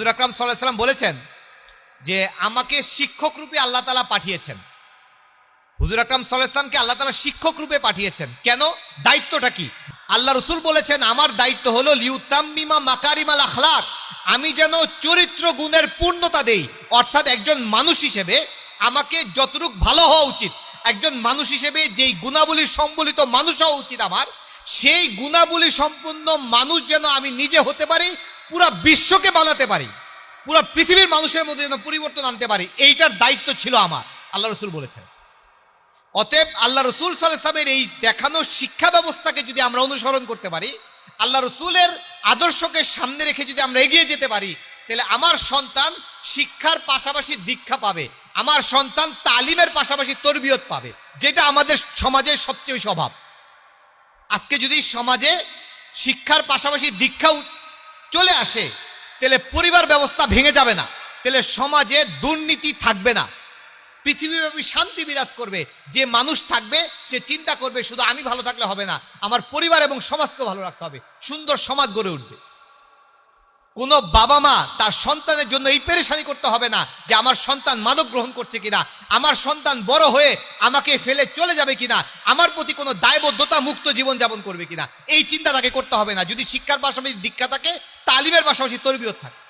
হুজুর আকরাম সাল্লাহ সাল্লাম বলেছেন যে আমাকে শিক্ষক রূপে আল্লাহ তালা পাঠিয়েছেন। হুজুর আকরাম সাল্লাহামকে আল্লাহ তালা শিক্ষক রূপে পাঠিয়েছেন। কেন? দায়িত্বটা কি? আল্লাহ রসুল বলেছেন, আমার দায়িত্ব হলো লিউতাম্মিমা মাকারিমাল আখলাক। আমি যেন চরিত্র গুণের পূর্ণতা দেই। অর্থাৎ একজন মানুষ হিসেবে আমাকে যতটুক ভালো হওয়া উচিত, একজন মানুষ হিসেবে যেই গুণাবলী সম্বলিত মানুষ হওয়া উচিত আমার, সেই গুণাবলী সম্পূর্ণ মানুষ যেন আমি নিজে হতে পারি পুরা বিশ্বকে বানাতে পারি। পুরা পৃথিবীর মানুষের মধ্যে যেন পরিবর্তন আনতে পারি, এইটার দায়িত্ব ছিল আমার, আল্লাহ রসুল বলেছেন। অতএব আল্লাহ রসুল সাল্লামের এই দেখানো শিক্ষা ব্যবস্থাকে যদি আমরা অনুসরণ করতে পারি, আল্লাহ রসুলের আদর্শকে সামনে রেখে যদি আমরা এগিয়ে যেতে পারি, তাহলে আমার সন্তান শিক্ষার পাশাপাশি দীক্ষা পাবে, আমার সন্তান তালিমের পাশাপাশি তরবিয়ত পাবে, যেটা আমাদের সমাজের সবচেয়ে বেশি অভাব। আজকে যদি সমাজে শিক্ষার পাশাপাশি দীক্ষা চলে আসে, তাহলে পরিবার ব্যবস্থা ভেঙে যাবে না, তাহলে সমাজে দুর্নীতি থাকবে না। পৃথিবীব্যাপী শান্তি বিরাজ করবে, যে মানুষ থাকবে, সে চিন্তা করবে, শুধু আমি ভালো থাকলে হবে না, আমার পরিবার এবং সমাজকে ভালো রাখতে হবে, সুন্দর সমাজ গড়ে উঠবে। কোনো বাবা মা তার সন্তানের জন্য এই পেরেশানি করতে হবে না, যে আমার সন্তান মাদক গ্রহণ করছে কিনা, আমার সন্তান বড় হয়ে আমাকে ফেলে চলে যাবে কিনা, আমার প্রতি কোনো দায়বদ্ধতা মুক্ত জীবন যাপন করবে কিনা, এই চিন্তা তাকে করতে হবে না। যদি শিক্ষার পাশাপাশি দীক্ষা থাকে তালিমের পাশাপাশি তরবিয়ত থাকে।